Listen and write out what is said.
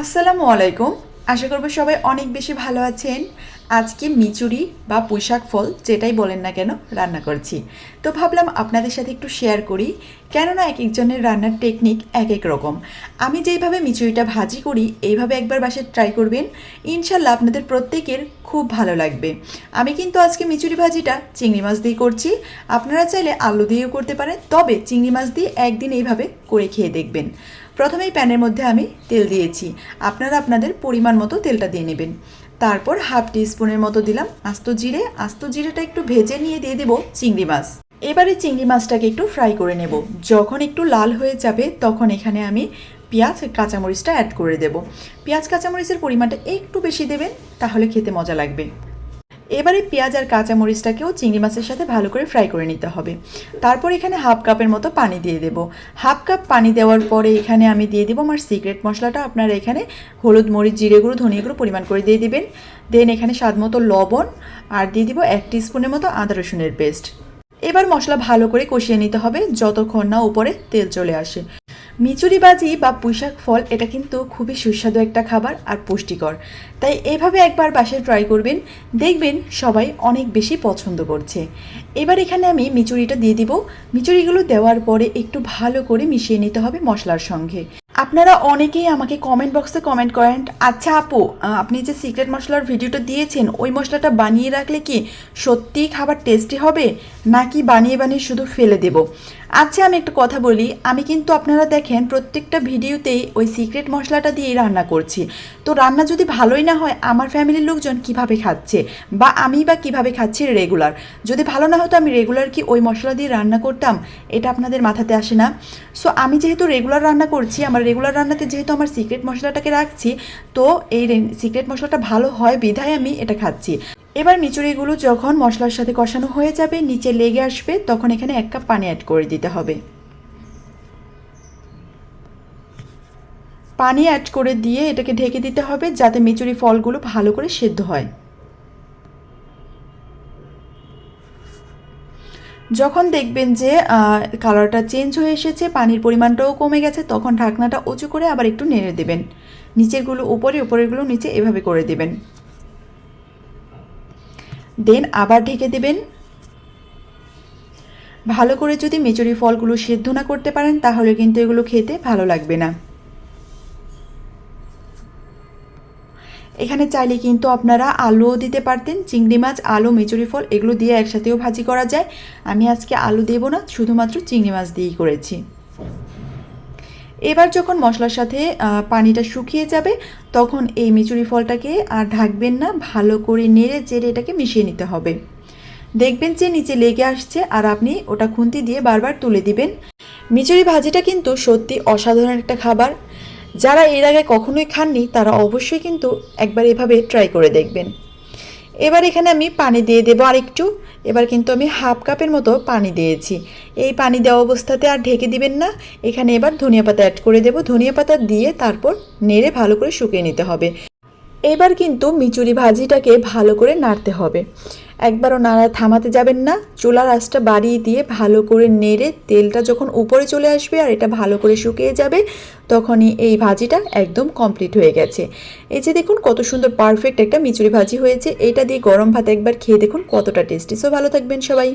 আসসালামু আলাইকুম। আশা করব সবাই অনেক বেশি ভালো আছেন। আজকে মিচুরি বা পুঁইশাক ফল যেটাই বলেন না কেন, রান্না করছি। তো ভাবলাম আপনাদের সাথে একটু শেয়ার করি, কেননা এক একজনের রান্নার টেকনিক এক এক রকম। আমি যেইভাবে মিচুরিটা ভাজি করি, এইভাবে একবার বাসায় ট্রাই করবেন, ইনশাল্লাহ আপনাদের প্রত্যেকের খুব ভালো লাগবে। আমি কিন্তু আজকে মিচুরি ভাজিটা চিংড়ি মাছ দিয়ে করছি। আপনারা চাইলে আলু দিয়েও করতে পারেন, তবে চিংড়ি মাছ দিয়ে একদিন এইভাবে করে খেয়ে দেখবেন। প্রথমেই প্যানের মধ্যে আমি তেল দিয়েছি। আপনারা আপনাদের পরিমাণ মতো তেলটা দিয়ে নেবেন। তারপর হাফ টি স্পুনের মতো দিলাম আস্ত জিরে। আস্ত জিরেটা একটু ভেজে নিয়ে দিয়ে দেবো চিংড়ি মাছ। এবারে চিংড়ি মাছটাকে একটু ফ্রাই করে নেব। যখন একটু লাল হয়ে যাবে তখন এখানে আমি পেঁয়াজ, কাঁচামরিচটা অ্যাড করে দেব। পেঁয়াজ, কাঁচামরিচের পরিমাণটা একটু বেশি দেবেন, তাহলে খেতে মজা লাগবে। এবারে পেঁয়াজ আর কাঁচামরিচটাকেও চিংড়ি মাছের সাথে ভালো করে ফ্রাই করে নিতে হবে। তারপর এখানে হাফ কাপের মতো পানি দিয়ে দেব। হাফ কাপ পানি দেওয়ার পরে এখানে আমি দিয়ে দেবো আমার সিক্রেট মশলাটা। আপনারা এখানে হলুদ, মরিচ, জিরে গুঁড়ো, ধনিয়া গুঁড়ো পরিমাণ করে দিয়ে দিবেন। দেন এখানে স্বাদ মতো লবণ আর দিয়ে দিব এক স্পুনের মতো আদা রসুনের পেস্ট এবার মশলা ভালো করে কষিয়ে নিতে হবে, যতক্ষণ না উপরে তেল চলে আসে। মিচুরি বাজি বা পুঁইশাক ফল, এটা কিন্তু খুবই সুস্বাদু একটা খাবার আর পুষ্টিকর। তাই এভাবে একবার বাসায় ট্রাই করবেন, দেখবেন সবাই অনেক বেশি পছন্দ করছে। এবার এখানে আমি মিচুরিটা দিয়ে দিব। মিচুরিগুলো দেওয়ার পরে একটু ভালো করে মিশিয়ে নিতে হবে মশলার সঙ্গে। আপনারা অনেকেই আমাকে কমেন্ট বক্সে কমেন্ট করেন আচ্ছা আপু আপনি যে সিক্রেট মশলার ভিডিওটা দিয়েছেন, ওই মশলাটা বানিয়ে রাখলে কি সত্যিই খাবার টেস্টি হবে? নাকি বানিয়ে বানিয়ে শুধু ফেলে দেব? আচ্ছা আমি একটা কথা বলি। আমি কিন্তু আপনারা দেখেন, প্রত্যেকটা ভিডিওতেই ওই সিক্রেট মশলাটা দিয়েই রান্না করছি। তো রান্না যদি ভালোই না হয়, আমার ফ্যামিলির লোকজন কীভাবে খাচ্ছে? বা আমি বা কীভাবে খাচ্ছি রেগুলার যদি ভালো না হতো, আমি রেগুলার কি ওই মশলা দিয়ে রান্না করতাম? এটা আপনাদের মাথাতে আসে না। সো আমি যেহেতু রেগুলার রান্না করছি, আমার রেগুলার রান্নাতে যেহেতু আমার সিক্রেট মশলাটাকে রাখছি, তো এই সিক্রেট মশলাটা ভালো হয়, বিধায় আমি এটা খাচ্ছি। এবার মিচুরিগুলো যখন মশলার সাথে কষানো হয়ে যাবে, নিচে লেগে আসবে, তখন এখানে এক কাপ পানি অ্যাড করে দিতে হবে। পানি অ্যাড করে দিয়ে এটাকে ঢেকে দিতে হবে যাতে মিচুরি ফলগুলো ভালো করে সেদ্ধ হয়। যখন দেখবেন যে কালারটা চেঞ্জ হয়ে এসেছে, পানির পরিমাণটাও কমে গেছে, তখন ঢাকনাটা উঁচু করে আবার একটু নেড়ে দেবেন। নিচেরগুলো উপরে, উপরেরগুলো নিচে এভাবে করে দেবেন। দেন আবার ঢেকে দেবেন। ভালো করে যদি মেচুরি ফলগুলো সেদ্ধ না করতে পারেন, তাহলে কিন্তু এগুলো খেতে ভালো লাগবে না। এখানে চাইলে কিন্তু আপনারা আলুও দিতে পারতেন, চিংড়ি মাছ, আলু, মেচুরি ফল, এগুলো দিয়ে একসাথেও ভাজি করা যায়। আমি আজকে আলু দেব না, শুধুমাত্র চিংড়ি মাছ দিয়েই করেছি। এবার যখন মশলার সাথে পানিটা শুকিয়ে যাবে, তখন এই মিচুরি ফলটাকে আর ঢাকবেন না, ভালো করে নেড়ে চেড়ে এটাকে মিশিয়ে নিতে হবে। দেখবেন যে নিচে লেগে আসছে আর আপনি ওটা খুন্তি দিয়ে বারবার তুলে দিবেন। মিচুরি ভাজিটা কিন্তু সত্যি অসাধারণ একটা খাবার। যারা এর আগে কখনোই খাননি, তারা অবশ্যই কিন্তু একবার এভাবে ট্রাই করে দেখবেন। এবার এখানে আমি পানি দিয়ে দেবো আর একটু এবার কিন্তু আমি হাফ কাপের মতো পানি দিয়েছি। এই পানি দেওয়া অবস্থাতে আর ঢেকে দিবেন না। এখানে এবার ধনিয়া পাতা অ্যাড করে দেবো। ধনিয়া পাতা দিয়ে তারপর নেড়ে ভালো করে শুকিয়ে নিতে হবে। এবার কিন্তু মিচুরি ভাজিটাকে ভালো করে নাড়তে হবে। একবারও নাড়া থামাতে যাবেন না। চুলার আঁচটা বাড়িয়ে দিয়ে ভালো করে নেড়ে তেলটা যখন উপরে চলে আসবে আর এটা ভালো করে শুকিয়ে যাবে, তখনই এই ভাজিটা একদম কমপ্লিট হয়ে গেছে। এই যে দেখুন কত সুন্দর পারফেক্ট একটা মিচুরি ভাজি হয়েছে। এটা দিয়ে গরম ভাত একবার খেয়ে দেখুন কতটা টেস্টি সো ভালো থাকবেন সবাই।